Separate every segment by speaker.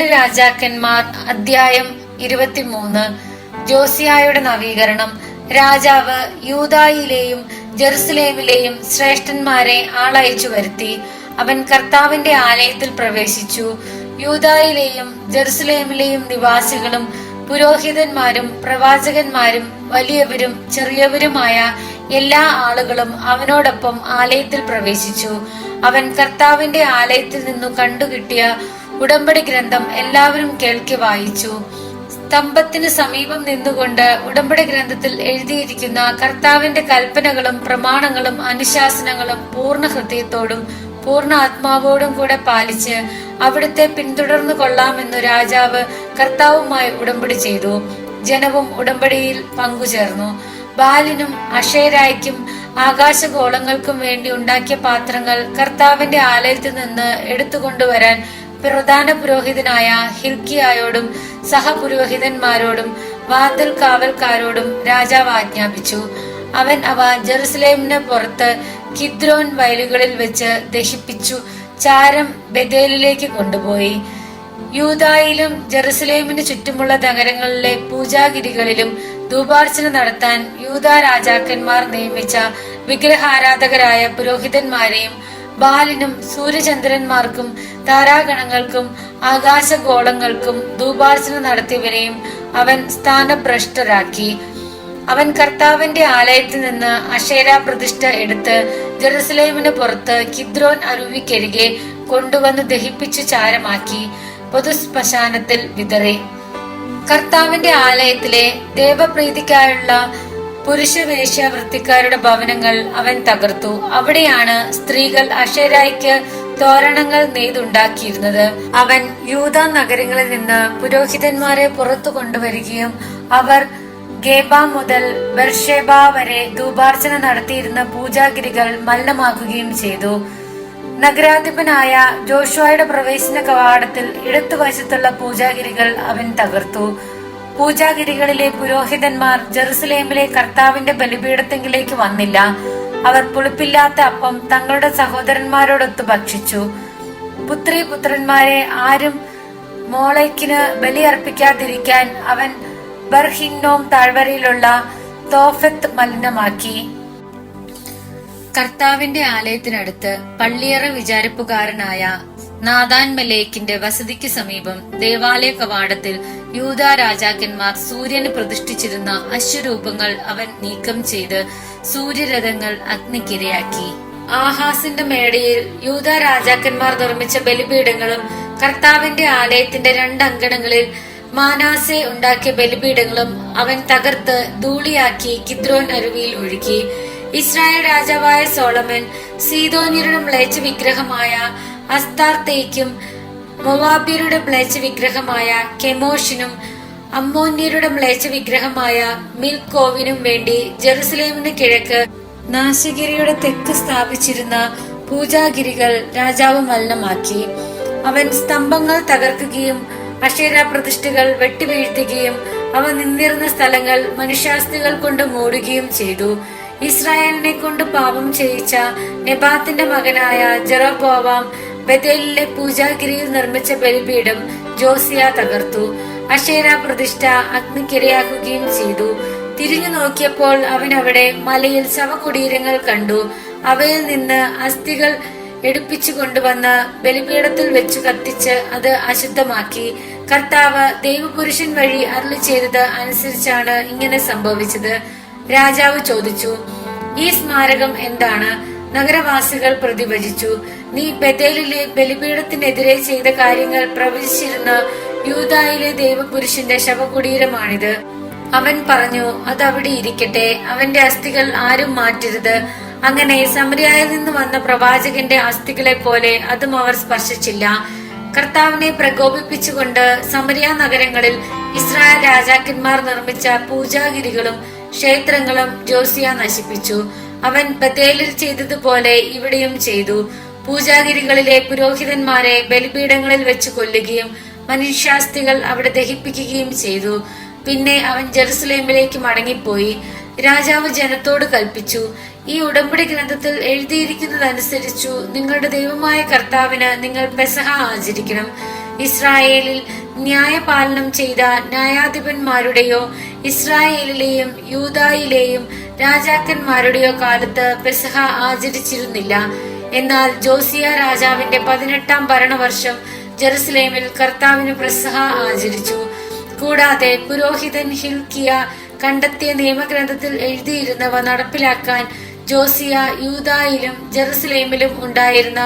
Speaker 1: രണ്ട് രാജാക്കന്മാർ അധ്യായം ഇരുപത്തിമൂന്ന്. ജോസിയായുടെ നവീകരണം. രാജാവ് യൂതായിലെയും ജെറുസലേമിലെയും ശ്രേഷ്ഠന്മാരെ ആളയച്ചു വരുത്തി. അവൻ കർത്താവിന്റെ ആലയത്തിൽ പ്രവേശിച്ചു. യൂതായിലെയും ജെറുസലേമിലെയും നിവാസികളും പുരോഹിതന്മാരും പ്രവാചകന്മാരും വലിയവരും ചെറിയവരുമായ എല്ലാ ആളുകളും അവനോടൊപ്പം ആലയത്തിൽ പ്രവേശിച്ചു. അവൻ കർത്താവിന്റെ ആലയത്തിൽ നിന്നു കണ്ടുകിട്ടിയ ഉടമ്പടി ഗ്രന്ഥം എല്ലാവരും കേൾക്കി വായിച്ചു. സ്തംഭത്തിന് സമീപം നിന്നുകൊണ്ട് ഉടമ്പടി ഗ്രന്ഥത്തിൽ എഴുതിയിരിക്കുന്ന കർത്താവിന്റെ കൽപ്പനകളും പ്രമാണങ്ങളും അനുശാസനങ്ങളും പൂർണ ഹൃദയത്തോടും പൂർണ ആത്മാവോടും കൂടെ പാലിച്ച് അവിടുത്തെ പിന്തുടർന്നു കൊള്ളാമെന്നു രാജാവ് കർത്താവുമായി ഉടമ്പടി ചെയ്തു. ജനവും ഉടമ്പടിയിൽ പങ്കുചേർന്നു. ബാലിനും അഷേരായ്ക്കും ആകാശഗോളങ്ങൾക്കും വേണ്ടി ഉണ്ടാക്കിയ പാത്രങ്ങൾ കർത്താവിന്റെ ആലയത്തിൽ നിന്ന് എടുത്തുകൊണ്ടുവരാൻ പ്രധാന പുരോഹിതനായ ഹിൽക്കിയായോടും സഹപുരോഹിതന്മാരോടും വാതിൽ കാവൽക്കാരോടും രാജാവ് ആജ്ഞാപിച്ചു. അവൻ അവ ജെറുസലേമിന് പുറത്ത് കിദ്രോൻ വയലുകളിൽ വെച്ച് ദഹിപ്പിച്ചു ചാരം ബദേലിലേക്ക് കൊണ്ടുപോയി. യൂതായിലും ജെറുസലേമിന് ചുറ്റുമുള്ള നഗരങ്ങളിലെ പൂജാഗിരികളിലും ധൂപാർച്ചന നടത്താൻ യൂത രാജാക്കന്മാർ നിയമിച്ച വിഗ്രഹാരാധകരായ പുരോഹിതന്മാരെയും ബാലിനും സൂര്യചന്ദ്രന്മാർക്കും താരാഗണങ്ങൾക്കും ആകാശഗോളങ്ങൾക്കും ധൂപാർച്ചന നടത്തിയവരെയും അവൻ സ്ഥാനഭ്രഷ്ടരാക്കി. അവൻ കർത്താവിന്റെ ആലയത്തിൽ നിന്ന് അഷേര പ്രതിഷ്ഠ എടുത്ത് ജെറുസലേമിന് പുറത്ത് കിദ്രോൻ അരുവിക്കരികെ കൊണ്ടുവന്ന് ദഹിപ്പിച്ചു ചാരമാക്കി പൊതുശ്മശാനത്തിൽ വിതറി. കർത്താവിന്റെ ആലയത്തിലെ ദേവപ്രീതിക്കായുള്ള പുരുഷവേശ്യ വൃത്തിക്കാരുടെ ഭവനങ്ങൾ അവൻ തകർത്തു. അവിടെയാണ് സ്ത്രീകൾ അഷേരായ്ക്ക് തോരണങ്ങൾ നെയ്തുണ്ടാക്കിയിരുന്നത്. അവൻ യൂത നഗരങ്ങളിൽ നിന്ന് പുരോഹിതന്മാരെ പുറത്തു കൊണ്ടുവരികയും അവർ ഗേബ മുതൽ ബർഷേബ വരെ ധൂപാർച്ചന നടത്തിയിരുന്ന പൂജാഗിരികൾ മലിനമാക്കുകയും ചെയ്തു. നഗരാധിപനായ ജോഷുവയുടെ പ്രവേശന കവാടത്തിൽ ഇടത്തുവശത്തുള്ള പൂജാഗിരികൾ അവൻ തകർത്തു. പൂജാഗിരികളിലെ പുരോഹിതന്മാർ ജെറുസലേമിലെ കർത്താവിന്റെ ബലിപീഠത്തെങ്കിലേക്ക് വന്നില്ല. അവർ പുളിപ്പില്ലാത്ത അപ്പം തങ്ങളുടെ സഹോദരന്മാരോടൊത്ത് ഭക്ഷിച്ചു. പുത്രി പുത്രന്മാരെ ആരും മോളയ്ക്കിന് ബലിയർപ്പിക്കാതിരിക്കാൻ അവൻ ബർഹിന്നോം താഴ്വരയിലുള്ള തോഫത്ത് മലിനമാക്കി. കർത്താവിന്റെ ആലയത്തിനടുത്ത് പള്ളിയറ വിചാരിപ്പുകാരനായ നാദാൻ മലേക്കിന്റെ വസതിക്ക് സമീപം ദേവാലയ കവാടത്തിൽ യൂത രാജാക്കന്മാർ സൂര്യന് പ്രതിഷ്ഠിച്ചിരുന്ന അശ്വരൂപങ്ങൾ അവൻ നീക്കം ചെയ്ത് സൂര്യരഥങ്ങൾ അഗ്നിക്കിരയാക്കി. ആഹാസിന്റെ മേടയിൽ യൂത രാജാക്കന്മാർ നിർമ്മിച്ച ബലിപീഠങ്ങളും കർത്താവിന്റെ ആലയത്തിന്റെ രണ്ട് അങ്കണങ്ങളിൽ മാനാസെ ഉണ്ടാക്കിയ ബലിപീഠങ്ങളും അവൻ തകർത്ത് ധൂളിയാക്കി കിദ്രോൻ അരുവിയിൽ ഒഴുക്കി. ഇസ്രായേൽ രാജാവായ സോളമൻ സീതോന്യരുടെ മ്ലേച്ച വിഗ്രഹമായ അസ്താർത്തേക്കും മൊവാബിയരുടെ മ്ലേച്ഛ വിഗ്രഹമായ കെമോഷിനും അമ്മോന്യരുടെ മ്ലേച്ഛ വിഗ്രഹമായ മിൽക്കോവിനും വേണ്ടി ജെറുസലേമിന് കിഴക്ക് നാശഗിരിയുടെ തെക്ക് സ്ഥാപിച്ചിരുന്ന പൂജാഗിരികൾ രാജാവ് മലിനമാക്കി. അവൻ സ്തംഭങ്ങൾ തകർക്കുകയും അക്ഷര പ്രതിഷ്ഠകൾ വെട്ടിവീഴ്ത്തുകയും അവ നിന്നിരുന്ന സ്ഥലങ്ങൾ മനുഷ്യാസ്ഥികൾ കൊണ്ട് മൂടുകയും ചെയ്തു. ഇസ്രായേലിനെ കൊണ്ട് പാപം ചെയ്യിച്ച നെബാത്തിന്റെ മകനായ ജറബോവാം ബദേലിലെ പൂജാഗിരിയിൽ നിർമ്മിച്ച ബലിപീഠം ജോസിയ തകർത്തു. അഷേര പ്രതിഷ്ഠ അഗ്നിക്കിരയാക്കുകയും ചെയ്തു. തിരിഞ്ഞു നോക്കിയപ്പോൾ അവൻ അവിടെ മലയിൽ ശവകുടീരങ്ങൾ കണ്ടു. അവയിൽ നിന്ന് അസ്ഥികൾ എടുപ്പിച്ചു കൊണ്ടുവന്ന് ബലിപീഠത്തിൽ വെച്ചു കത്തിച്ച് അത് അശുദ്ധമാക്കി. കർത്താവ് ദൈവപുരുഷൻ വഴി അരുളി ചെയ്തത് അനുസരിച്ചാണ് ഇങ്ങനെ സംഭവിച്ചത്. രാജാവ് ചോദിച്ചു ഈ സ്മാരകം എന്താണ്? നഗരവാസികൾ പ്രതിഭജിച്ചു. നീ ബദേലിലെ ബലിപീഠത്തിനെതിരെ ചെയ്ത കാര്യങ്ങൾ പ്രവചിച്ചിരുന്ന യൂതായിലെ ദൈവപുരുഷന്റെ ശവകുടീരമാണിത്. അവൻ പറഞ്ഞു അത് അവിടെ ഇരിക്കട്ടെ. അവന്റെ അസ്ഥികൾ ആരും മാറ്റരുത്. അങ്ങനെ സമരിയായിൽ നിന്ന് വന്ന പ്രവാചകന്റെ അസ്ഥികളെ പോലെ അതും അവർ സ്പർശിച്ചില്ല. കർത്താവിനെ പ്രകോപിപ്പിച്ചുകൊണ്ട് സമരിയ നഗരങ്ങളിൽ ഇസ്രായേൽ രാജാക്കന്മാർ നിർമ്മിച്ച പൂജാഗിരികളും ക്ഷേത്രങ്ങളും ജോസിയ നശിപ്പിച്ചു. അവൻ ബത്തേലിൽ ചെയ്തതുപോലെ ഇവിടെയും ചെയ്തു. പൂജാഗിരികളിലെ പുരോഹിതന്മാരെ ബലിപീഠങ്ങളിൽ വെച്ച് കൊല്ലുകയും മനുഷ്യാസ്ഥികൾ അവിടെ ദഹിപ്പിക്കുകയും ചെയ്തു. പിന്നെ അവൻ ജെറുസലേമിലേക്ക് മടങ്ങിപ്പോയി. രാജാവ് ജനത്തോട് കൽപ്പിച്ചു ഈ ഉടമ്പടി ഗ്രന്ഥത്തിൽ എഴുതിയിരിക്കുന്നതനുസരിച്ചു നിങ്ങളുടെ ദൈവമായ കർത്താവിന് നിങ്ങൾ പെസഹ ആചരിക്കണം. ഇസ്രായേലിൽ ന്യായപാലനം ചെയ്ത ന്യായാധിപന്മാരുടെയോ ഇസ്രായേലിലെയും യൂതായിലെയും രാജാക്കന്മാരുടെയോ കാലത്ത് പെസഹ ആചരിച്ചിരുന്നില്ല. എന്നാൽ ജോസിയ രാജാവിന്റെ പതിനെട്ടാം ഭരണവർഷം ജെറുസലേമിൽ കർത്താവിന് പെസഹ ആചരിച്ചു. കൂടാതെ പുരോഹിതൻ ഹിൽക്കിയ കണ്ടെത്തിയ നിയമഗ്രന്ഥത്തിൽ എഴുതിയിരുന്നവ നടപ്പിലാക്കാൻ ജോസിയ യൂതായിലും ജെറുസലേമിലും ഉണ്ടായിരുന്ന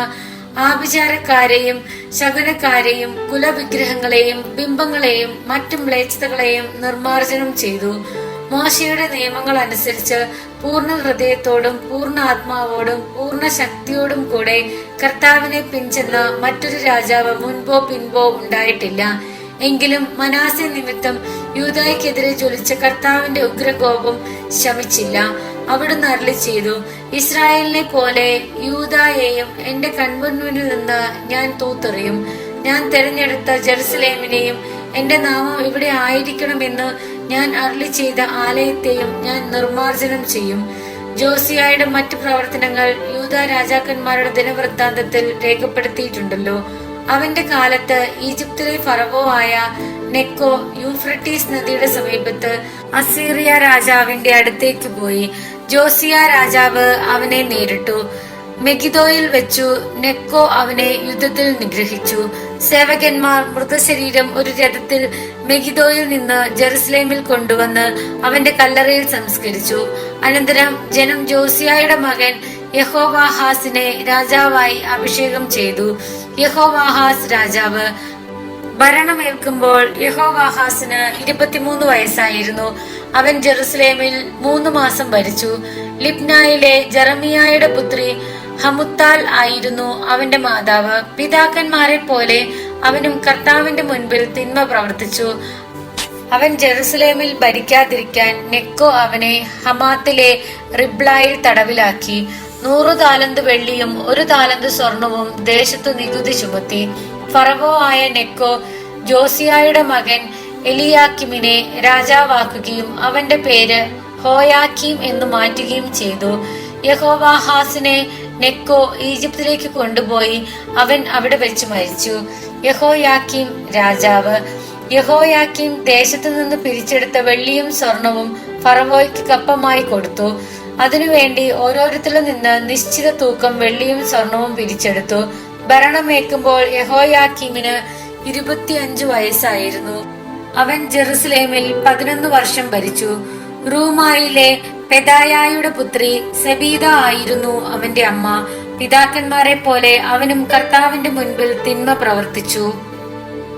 Speaker 1: ആഭിചാരക്കാരെയും ശകുനക്കാരെയും കുലവിഗ്രഹങ്ങളെയും ബിംബങ്ങളെയും മറ്റു മ്ലേച്ഛതകളെയും നിർമാർജനം ചെയ്തു. മോശയുടെ നിയമങ്ങൾ അനുസരിച്ച് പൂർണ ഹൃദയത്തോടും പൂർണ ആത്മാവോടും പൂർണ ശക്തിയോടും കൂടെ കർത്താവിനെ പിഞ്ചെന്ന മറ്റൊരു രാജാവ് മുൻപോ പിൻപോ ഉണ്ടായിട്ടില്ല. എങ്കിലും മനാസെ നിമിത്തം യൂതായ്ക്കെതിരെ ജ്വലിച്ച കർത്താവിന്റെ ഉഗ്രകോപം ശമിച്ചില്ല. അവിടുന്ന് അരളി ചെയ്തു ഇസ്രായേലിനെ പോലെ യൂതായെയും എന്റെ കൺമുന്നിൽ നിന്ന് ഞാൻ തൂത്തെറിയും. ഞാൻ തെരഞ്ഞെടുത്ത ജെറുസലേമിനെയും എന്റെ നാമം ഇവിടെ ആയിരിക്കണമെന്ന് ഞാൻ അരളി ചെയ്ത ആലയത്തെയും ഞാൻ നിർമാർജനം ചെയ്യും. ജോസിയായുടെ മറ്റു പ്രവർത്തനങ്ങൾ യൂത രാജാക്കന്മാരുടെ ദിനവൃത്താന്തത്തിൽ രേഖപ്പെടുത്തിയിട്ടുണ്ടല്ലോ. അവന്റെ കാലത്ത് ഈജിപ്തിലെ ഫറവോ ആയ നെക്കോ യൂഫ്രട്ടീസ് നദിയുടെ സമീപത്ത് അസീറിയ രാജാവിന്റെ അടുത്തേക്ക് പോയി. ജോസിയ രാജാവ് അവനെ നേരിട്ടു. മെഗിദോയിൽ വെച്ചു. നെക്കോ അവനെ യുദ്ധത്തിൽ നിഗ്രഹിച്ചു. സേവകന്മാർ മൃതശരീരം ഒരു രഥത്തിൽ മെഗിദോയിൽ നിന്ന് ജെറുസലേമിൽ കൊണ്ടുവന്ന് അവന്റെ കല്ലറയിൽ സംസ്കരിച്ചു. അനന്തരം ജനം ജോസിയായുടെ മകൻ യഹോവാഹാസിനെ രാജാവായി അഭിഷേകം ചെയ്തു. യഹോവാഹാസ് രാജാവ്. ഭരണമേൽക്കുമ്പോൾ യഹോവാഹാസിന് ഇരുപത്തിമൂന്ന് വയസ്സായിരുന്നു. അവൻ ജെറുസലേമിൽ മൂന്ന് മാസം ഭരിച്ചു. ലിബ്നായിലെ ജറമിയായുടെ പുത്രി ഹമുത്താൽ ആയിരുന്നു അവന്റെ മാതാവ്. പിതാക്കന്മാരെ പോലെ അവനും കർത്താവിന്റെ മുൻപിൽ തിന്മ പ്രവർത്തിച്ചു. അവൻ ജെറുസലേമിൽ ഭരിക്കാതിരിക്കാൻ നെക്കോ അവനെ ഹമാത്തിലെ റിബ്ലായിൽ തടവിലാക്കി. നൂറു താലന്ത് വെള്ളിയും ഒരു താലന്ത് സ്വർണവും ദേശത്തു നികുതി ചുമത്തി. ഫറവോ ആയ നെക്കോ ജോസിയായുടെ മകൻ എലിയാക്കിമിനെ രാജാവാക്കുകയും അവന്റെ പേര് ഹോയാക്കീം എന്ന് മാറ്റുകയും ചെയ്തു. യഹോവാഹാസിനെ നെക്കോ ഈജിപ്തിലേക്ക് കൊണ്ടുപോയി അവൻ അവിടെ വെച്ച് മരിച്ചു. യഹോയാക്കീം രാജാവ്. യഹോയാക്കീം ദേശത്തു നിന്ന് പിരിച്ചെടുത്ത വെള്ളിയും സ്വർണവും ഫറവോയ്ക്ക് കപ്പമായി കൊടുത്തു. അതിനുവേണ്ടി ഓരോരുത്തരിൽ നിന്ന് നിശ്ചിത തൂക്കം വെള്ളിയും സ്വർണവും പിരിച്ചെടുത്തു. ഭരണമേക്കുമ്പോൾ യഹോയാക്കീമിന് ഇരുപത്തിയഞ്ചു വയസ്സായിരുന്നു. അവൻ ജെറുസലേമിൽ പതിനൊന്ന് വർഷം ഭരിച്ചു. റൂമായിലെ പെദായായുടെ പുത്രി സെബീദ ആയിരുന്നു അവന്റെ അമ്മ. പിതാക്കന്മാരെ പോലെ അവനും കർത്താവിന്റെ മുൻപിൽ തിന്മ പ്രവർത്തിച്ചു.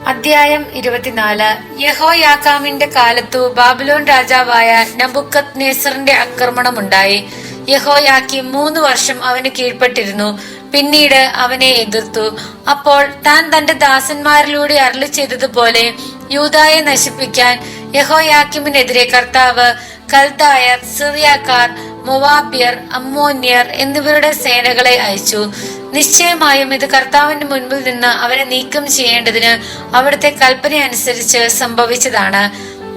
Speaker 1: അധ്യായം ഇരുപത്തിനാല്. യഹോയാക്കാമിന്റെ കാലത്തു ബാബിലോൺ രാജാവായ നബുക്കത് നെസറിന്റെ ആക്രമണമുണ്ടായി. യഹോയാക്കി മൂന്ന് വർഷം അവന് കീഴ്പ്പെട്ടിരുന്നു. പിന്നീട് അവനെ എതിർത്തു. അപ്പോൾ താൻ തന്റെ ദാസന്മാരിലൂടെ അരളി ചെയ്തതുപോലെ യൂതായെ നശിപ്പിക്കാൻ യഹോയാക്കിമിനെതിരെ കർത്താവ് കൽദായർ സിറിയാക്കാർ മൊവാബിയർ അമ്മോന്യർ എന്നിവരുടെ സേനകളെ അയച്ചു. നിശ്ചയമായും ഇത് കർത്താവിന്റെ മുൻപിൽ നിന്ന് അവരെ നീക്കം ചെയ്യേണ്ടതിന് അവിടുത്തെ കൽപ്പന അനുസരിച്ച് സംഭവിച്ചതാണ്.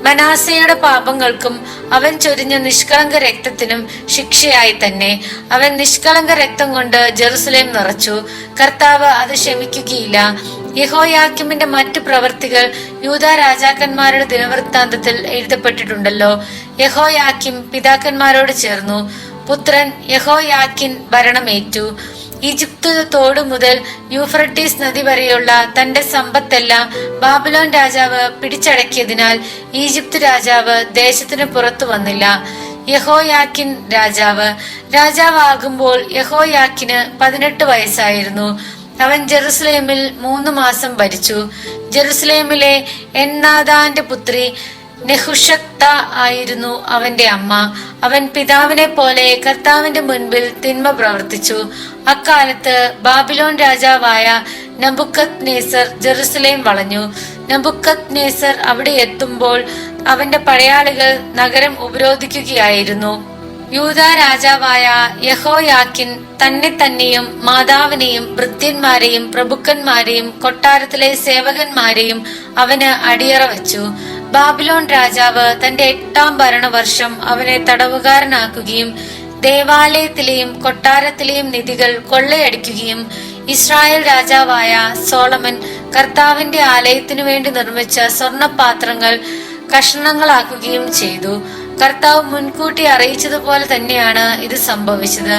Speaker 1: മനാസയുടെ പാപങ്ങൾക്കും അവൻ ചൊരിഞ്ഞ നിഷ്കളങ്ക രക്തത്തിനും ശിക്ഷയായി തന്നെ. അവൻ നിഷ്കളങ്ക രക്തം കൊണ്ട് ജെറുസലേം നിറച്ചു. കർത്താവ് അത് ക്ഷമിക്കുകയില്ല യഹോയാക്കിമിന്റെ മറ്റു പ്രവർത്തികൾ യൂത രാജാക്കന്മാരുടെ ദിനവൃത്താന്തത്തിൽ എഴുതപ്പെട്ടിട്ടുണ്ടല്ലോ. യഹോയാക്കിം പിതാക്കന്മാരോട് ചേർന്നു. പുത്രൻ യഹോയാക്കിൻ ഭരണമേറ്റു. ഈജിപ്ത് തോട് മുതൽ യൂഫ്രട്ടീസ് നദി വരെയുള്ള തന്റെ സമ്പത്തെല്ലാം ബാബിലോൺ രാജാവ് പിടിച്ചടക്കിയതിനാൽ ഈജിപ്ത് രാജാവ് ദേശത്തിന് പുറത്തു വന്നില്ല. യഹോയാക്കിൻ രാജാവ് രാജാവാകുമ്പോൾ യഹോയാക്കിന് പതിനെട്ട് വയസ്സായിരുന്നു. അവൻ ജെറുസലേമിൽ മൂന്ന് മാസം ഭരിച്ചു. ജെറുസലേമിലെ എന്നാദാന്റെ പുത്രി നെഹുഷക്ത ആയിരുന്നു അവന്റെ അമ്മ. അവൻ പിതാവിനെ പോലെ കർത്താവിന്റെ മുൻപിൽ തിന്മ പ്രവർത്തിച്ചു. അക്കാലത്ത് ബാബിലോൺ രാജാവായ നബുക്കത് നേസർ ജെറുസലേം വളഞ്ഞു. നബുക്കത് നേസർ അവിടെ എത്തുമ്പോൾ അവന്റെ പടയാളികൾ നഗരം ഉപരോധിക്കുകയായിരുന്നു. യൂത രാജാവായ യഹോയാക്കിൻ തന്നെ തന്നെയും മാതാവിനെയും ഭൃത്യന്മാരെയും പ്രഭുക്കന്മാരെയും കൊട്ടാരത്തിലെ സേവകന്മാരെയും അവന് അടിയറ വെച്ചു. ബാബിലോൺ രാജാവ് തന്റെ എട്ടാം ഭരണവർഷം അവനെ തടവുകാരനാക്കുകയും ദേവാലയത്തിലെയും കൊട്ടാരത്തിലെയും നിധികൾ കൊള്ളയടിക്കുകയും ഇസ്രായേൽ രാജാവായ സോളമൻ കർത്താവിന്റെ ആലയത്തിനു വേണ്ടി നിർമ്മിച്ച സ്വർണപാത്രങ്ങൾ കഷണങ്ങളാക്കുകയും ചെയ്തു. കർത്താവ് മുൻകൂട്ടി അറിയിച്ചതുപോലെ തന്നെയാണ് ഇത് സംഭവിച്ചത്.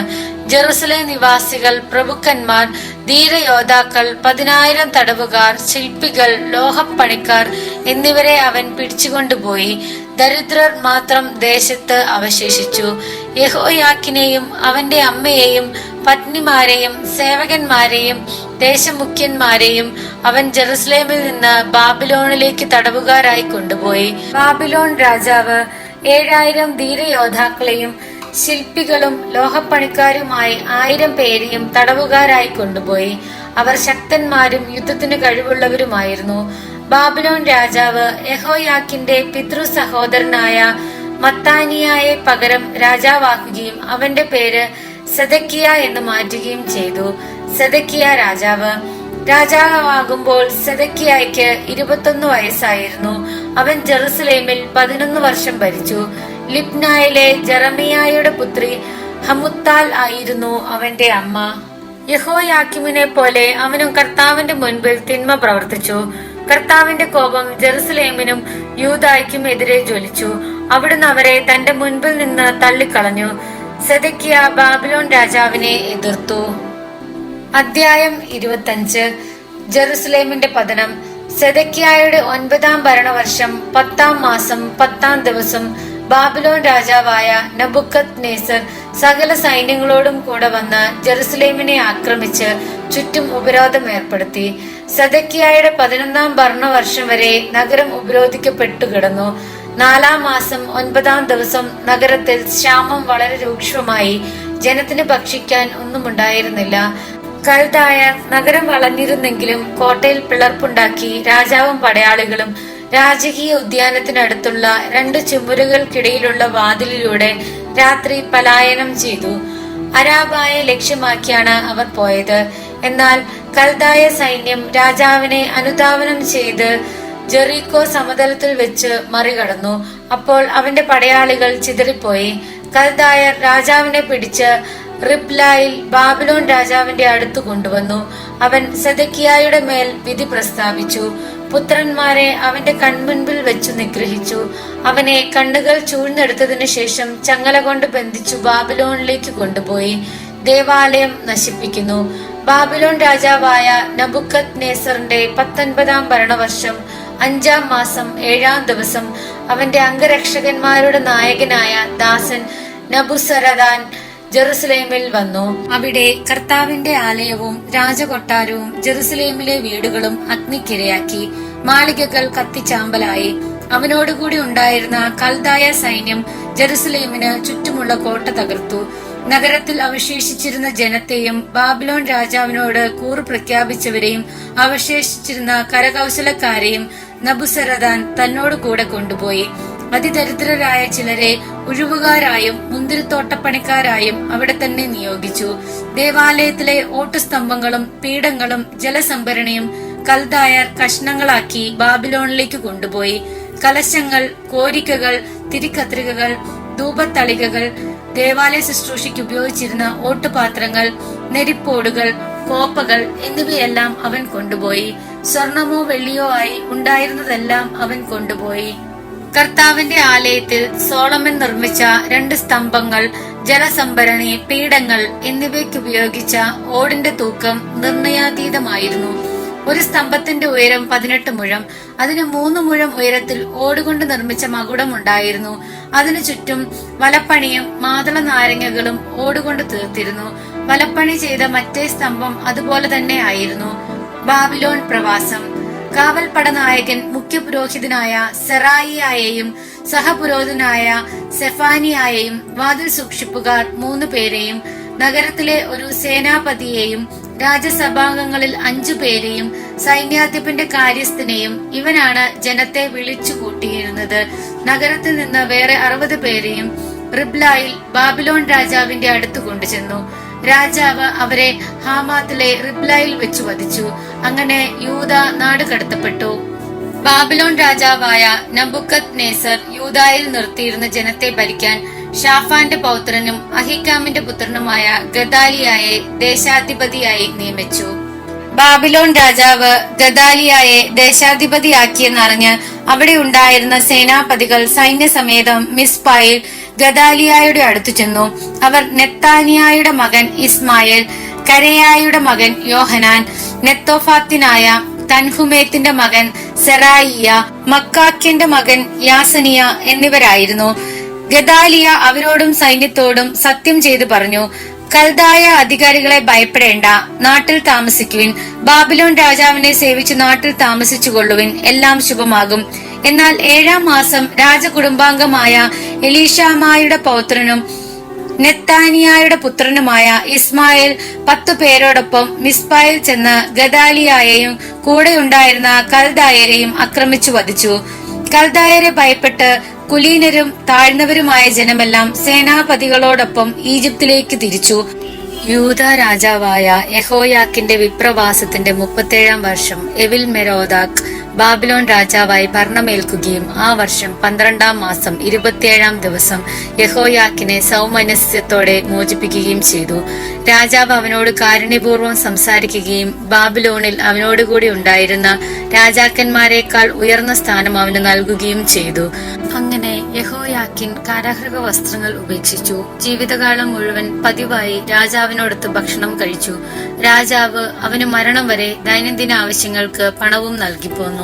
Speaker 1: ജെറുസലേം നിവാസികൾ പ്രഭുക്കന്മാർ ധീരയോദ്ധാക്കൾ പതിനായിരം തടവുകാർ ശില്പികൾ ലോഹപ്പണിക്കാർ എന്നിവരെ അവൻ പിടിച്ചുകൊണ്ടുപോയി. ദരിദ്രർ മാത്രം ദേശത്ത് അവശേഷിച്ചു. യഹോയാക്കിനെയും അവന്റെ അമ്മയെയും പത്നിമാരെയും സേവകന്മാരെയും ദേശമുഖ്യന്മാരെയും അവൻ ജെറുസലേമിൽ നിന്ന് ബാബിലോണിലേക്ക് തടവുകാരായി കൊണ്ടുപോയി. ബാബിലോൺ രാജാവ് ഏഴായിരം ധീരയോദ്ധാക്കളെയും ശില്പികളും ലോഹപ്പണിക്കാരുമായി ആയിരം പേരെയും തടവുകാരായി കൊണ്ടുപോയി. അവർ ശക്തന്മാരും യുദ്ധത്തിന് കഴിവുള്ളവരുമായിരുന്നു. ബാബിലോൺ രാജാവ് എഹോയാക്കിന്റെ പിതൃ സഹോദരനായ മത്താനിയായെ പകരം രാജാവാക്കുകയും അവന്റെ പേര് സെദക്കിയ എന്ന് മാറ്റുകയും ചെയ്തു. സെദക്കിയ രാജാവ്. രാജാവാകുമ്പോൾ സെദക്കിയായ്ക്ക് ഇരുപത്തൊന്ന് വയസ്സായിരുന്നു. അവൻ ജെറുസലേമിൽ പതിനൊന്ന് വർഷം ഭരിച്ചു. ലിപ്നായിലെ ജറമിയായുടെ പുത്രി ഹമുത്താൽ ആയിരുന്നു അവന്റെ അമ്മ. യഹോയാക്കിമിനെ പോലെ അവനും കർത്താവിന്റെ മുൻപിൽ തിന്മ പ്രവർത്തിച്ചു. കർത്താവിന്റെ കോപം ജെറുസലേമിനും യൂതായ്ക്കും എതിരെ ജ്വലിച്ചു. അവിടുന്ന് അവരെ തന്റെ മുൻപിൽ നിന്ന് തള്ളിക്കളഞ്ഞു. സെദക്കിയ ബാബിലോൺ രാജാവിനെ എതിർത്തു. അധ്യായം ഇരുപത്തഞ്ച്. ജെറുസലേമിന്റെ പതനം. സെദക്കിയായുടെ ഒൻപതാം ഭരണവർഷം പത്താം മാസം പത്താം ദിവസം ബാബിലോൺ രാജാവായ നബുക്കത് നേസർ സകല സൈന്യങ്ങളോടും കൂടെ വന്ന് ജെറുസലേമിനെ ആക്രമിച്ച് ചുറ്റും ഉപരോധം ഏർപ്പെടുത്തി. സദക്കിയായുടെ പതിനൊന്നാം ഭരണവർഷം വരെ നഗരം ഉപരോധിക്കപ്പെട്ടു കിടന്നു. നാലാം മാസം ഒൻപതാം ദിവസം നഗരത്തിൽ ക്ഷാമം വളരെ രൂക്ഷമായി. ജനത്തിന് ഭക്ഷിക്കാൻ ഒന്നും ഉണ്ടായിരുന്നില്ല നഗരം വളഞ്ഞിരുന്നെങ്കിലും കോട്ടയിൽ പിളർപ്പുണ്ടാക്കി രാജാവും പടയാളികളും രാജകീയ ഉദ്യാനത്തിനടുത്തുള്ള രണ്ട് ചുമരുകൾക്കിടയിലുള്ള വാതിലിലൂടെ രാത്രി പലായനം ചെയ്തു. അരാബായെ ലക്ഷ്യമാക്കിയാണ് അവർ പോയത്. എന്നാൽ കൽതായ സൈന്യം രാജാവിനെ അനുധാവനം ചെയ്ത് ജെറീക്കോ സമതലത്തിൽ വെച്ച് മറികടന്നു. അപ്പോൾ അവന്റെ പടയാളികൾ ചിതറിപ്പോയി. കൽദായർ രാജാവിനെ പിടിച്ച് റിപ്ലായിൽ ബാബിലോൺ രാജാവിന്റെ അടുത്ത് കൊണ്ടുവന്നു. അവൻ സെതക്കിയായുടെ മേൽ വിധി പ്രസ്താവിച്ചു. പുത്രന്മാരെ അവന്റെ കൺമുൻപിൽ വെച്ചു നിഗ്രഹിച്ചു. അവനെ കണ്ണുകൾ ചൂഴ്ന്നെടുത്തതിനു ശേഷം ചങ്ങല കൊണ്ട് ബന്ധിച്ചു ബാബിലോണിലേക്ക് കൊണ്ടുപോയി. ദേവാലയം നശിപ്പിക്കുന്നു. ബാബിലോൺ രാജാവായ നബുക്കത് നേസറിന്റെ പത്തൊൻപതാം ഭരണവർഷം അഞ്ചാം മാസം ഏഴാം ദിവസം അവന്റെ അംഗരക്ഷകന്മാരുടെ നായകനായ ദാസൻ നബുസരദാൻ ജെറുസലേമിൽ വന്നു. അവിടെ കർത്താവിന്റെ ആലയവും രാജകൊട്ടാരവും ജെറുസലേമിലെ വീടുകളും അഗ്നിക്കിരയാക്കി. മാളികകൾ കത്തിച്ചാമ്പലായി. അവനോടുകൂടി ഉണ്ടായിരുന്ന കൽദായ സൈന്യം ജെറുസലേമിന് ചുറ്റുമുള്ള കോട്ട തകർത്തു. നഗരത്തിൽ അവശേഷിച്ചിരുന്ന ജനത്തെയും ബാബിലോൺ രാജാവിനോട് കൂറു പ്രഖ്യാപിച്ചവരെയും അവശേഷിച്ചിരുന്ന കരകൗശലക്കാരെയും നബുസരദാൻ തന്നോട് കൂടെ കൊണ്ടുപോയി. അതിദരിദ്രരായ ചിലരെ ഉഴുവുകാരായും മുന്തിരിത്തോട്ടപ്പണിക്കാരായും അവിടെ തന്നെ നിയോഗിച്ചു. ദേവാലയത്തിലെ ഓട്ടുസ്തംഭങ്ങളും പീഠങ്ങളും ജലസംഭരണിയും കൽദായർ കഷ്ണങ്ങളാക്കി ബാബിലോണിലേക്ക് കൊണ്ടുപോയി. കലശങ്ങൾ കോരിക്കകൾ തിരിക്കത്രികകൾ ധൂപത്തളികകൾ ദേവാലയ ശുശ്രൂഷയ്ക്ക് ഉപയോഗിച്ചിരുന്ന ഓട്ടുപാത്രങ്ങൾ നെരിപ്പോടുകൾ കോപ്പകൾ എന്നിവയെല്ലാം അവൻ കൊണ്ടുപോയി. സ്വർണമോ വെള്ളിയോ ആയി ഉണ്ടായിരുന്നതെല്ലാം അവൻ കൊണ്ടുപോയി. കർത്താവിന്റെ ആലയത്തിൽ സോളമൻ നിർമ്മിച്ച രണ്ട് സ്തംഭങ്ങൾ ജലസംഭരണി പീഠങ്ങൾ എന്നിവയ്ക്ക് ഉപയോഗിച്ച ഓടിന്റെ തൂക്കം നിർണയാതീതമായിരുന്നു. ഒരു സ്തംഭത്തിന്റെ ഉയരം പതിനെട്ട് മുഴം അതിന് മൂന്ന് മുഴം ഉയരത്തിൽ ഓടുകൊണ്ട് നിർമ്മിച്ച മകുടം ഉണ്ടായിരുന്നു അതിനു ചുറ്റും വലപ്പണിയും മാതള നാരങ്ങകളും ഓടുകൊണ്ട് തീർത്തിരുന്നു. വലപ്പണി ചെയ്ത മറ്റേ സ്തംഭം അതുപോലെ തന്നെ ആയിരുന്നു. ബാബിലോൺ പ്രവാസം. കാവൽപ്പട നായകൻ മുഖ്യപുരോഹിതനായ സെറായിയായെയും സഹപുരോഹിതനായ സെഫാനിയായെയും വാതിൽ സൂക്ഷിപ്പുകാർ മൂന്ന് പേരെയും നഗരത്തിലെ ഒരു സേനാപതിയെയും രാജസഭാംഗങ്ങളിൽ അഞ്ചു പേരെയും സൈന്യാധിപന്റെ കാര്യസ്ഥനെയും ഇവനാണ് ജനത്തെ വിളിച്ചു കൂട്ടിയിരുന്നത് നഗരത്തിൽ നിന്ന് വേറെ അറുപത് പേരെയും റിബ്ലായിൽ ബാബിലോൺ രാജാവിന്റെ അടുത്ത് കൊണ്ടുചെന്നു. രാജാവ് അവരെ ഹാമാത്തിലെ റിപ്ലൈയിൽ വെച്ച് വധിച്ചു. അങ്ങനെ യൂത നാട് കടത്തപ്പെട്ടു. ബാബിലോൺ രാജാവായ നബുക്കത് നേസർ യൂതായിൽ നിർത്തിയിരുന്ന ജനത്തെ ഭരിക്കാൻ ഷാഫാന്റെ പൗത്രനും അഹിക്കാമിന്റെ പുത്രനുമായ ഗദാലിയായെ ദേശാധിപതിയായി നിയമിച്ചു. ബാബിലോൺ രാജാവ് ഗദാലിയായെ ദേശാധിപതിയാക്കിയെന്നറിഞ്ഞ് അവിടെ ഉണ്ടായിരുന്ന സേനാപതികൾ സൈന്യസമേതം മിസ്പായിൽ ഗദാലിയായുടെ അടുത്തു ചെന്നു. അവർ നെത്താനിയായുടെ മകൻ ഇസ്മായിൽ കരയായുടെ മകൻ യോഹനാൻ നെത്തോഫാത്തിനായ തൻഹുമേത്തിന്റെ മകൻ സെറായിയ മക്കാക്കിന്റെ മകൻ യാസനിയ എന്നിവരായിരുന്നു. ഗദാലിയ അവരോടും സൈന്യത്തോടും സത്യം ചെയ്തു പറഞ്ഞു കൽതായ അധികാരികളെ ഭയപ്പെടേണ്ട. നാട്ടിൽ താമസിക്കുവിൻ. ബാബിലോൺ രാജാവിനെ സേവിച്ച് നാട്ടിൽ താമസിച്ചു കൊള്ളുവിൻ എല്ലാം ശുഭമാകും. എന്നാൽ ഏഴാം മാസം രാജകുടുംബാംഗമായ എലീഷാമായുടെ പൗത്രനും നെത്താനിയായുടെ പുത്രനുമായ ഇസ്മായിൽ പത്തു പേരോടൊപ്പം മിസ്ബായിൽ ചെന്ന് ഗദാലിയായെയും കൂടെയുണ്ടായിരുന്ന കൽദായരെയും ആക്രമിച്ചു വധിച്ചു. കൽദായരെ ഭയപ്പെട്ട് കുലീനരും താഴ്ന്നവരുമായ ജനമെല്ലാം സേനാപതികളോടൊപ്പം ഈജിപ്തിലേക്ക് തിരിച്ചു. യൂത രാജാവായ യഹോയാക്കിന്റെ വിപ്രവാസത്തിന്റെ മുപ്പത്തേഴാം വർഷം എവിൽ മെരോദാക് ബാബിലോൺ രാജാവായി ഭരണമേൽക്കുകയും ആ വർഷം പന്ത്രണ്ടാം മാസം ഇരുപത്തിയേഴാം ദിവസം യഹോയാക്കിനെ സൗമനസ്യത്തോടെ മോചിപ്പിക്കുകയും ചെയ്തു. രാജാവ് അവനോട് കാരുണ്യപൂർവം സംസാരിക്കുകയും ബാബിലോണിൽ അവനോടുകൂടി ഉണ്ടായിരുന്ന രാജാക്കന്മാരെക്കാൾ ഉയർന്ന സ്ഥാനം അവന് നൽകുകയും ചെയ്തു. അങ്ങനെ യഹോയാക്കിൻ കാരാഹൃത വസ്ത്രങ്ങൾ ഉപേക്ഷിച്ചു. ജീവിതകാലം മുഴുവൻ പതിവായി രാജാവിനോടൊത്ത് ഭക്ഷണം കഴിച്ചു. രാജാവ് അവന് മരണം വരെ ദൈനംദിന ആവശ്യങ്ങൾക്ക് പണവും നൽകി പോന്നു